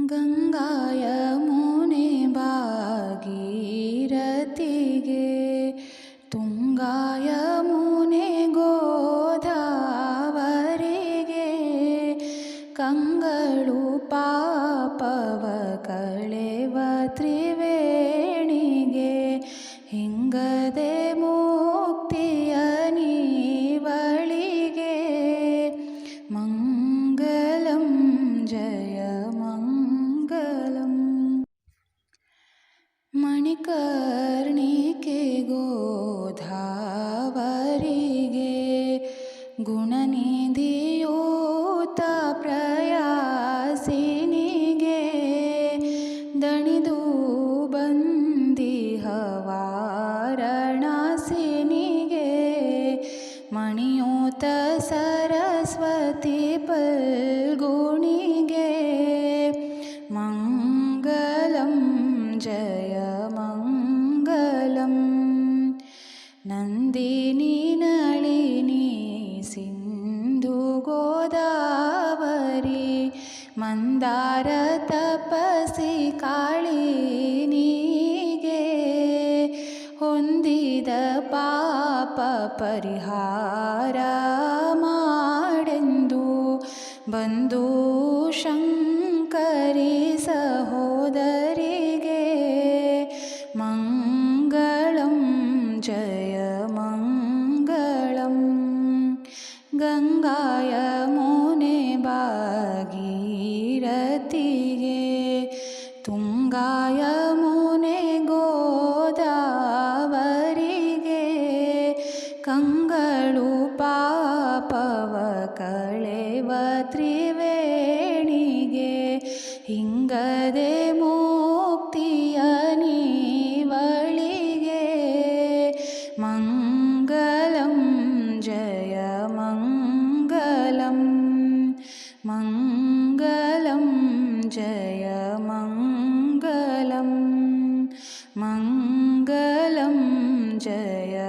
गङ्गायमुने भागीरति गे तुङ्गायमुने गोधावीगे कङ्गळु पापव कळेव त्रि अणि गोधावरिगे। गुणनिधियोत प्रयासिनिगे गे। गुणनिदि मणियोत सरस्वती पल्गुणि ನಂದಿನಿ ನಳಿನಿ ಸಿಂಧು ಗೋದಾವರಿ ಮಂದಾರ ತಪಸಿ ಕಾಳಿನಿಗೆ ಹೊಂದಿದ ಪಾಪ ಪರಿಹಾರ ಮಾಡೆಂದು ಬಂದು ಶಂಕರಿ ಸಹೋದರಿಗೆ ಗಂಗಾಯ ಮುನೆ ಭಾಗೀರಥಿಗೆ ತುಂಗಾಯ ಮುನೆ ಗೋದಾವರಿಗೆ ಕಂಗಳು ಪಾಪವ ಕಳೆವ ತ್ರಿವೇಣಿಗೆ ಹಿಂಗದೆ ಮುಕ್ತಿಯ मङ्गलं मङ्गलं जय।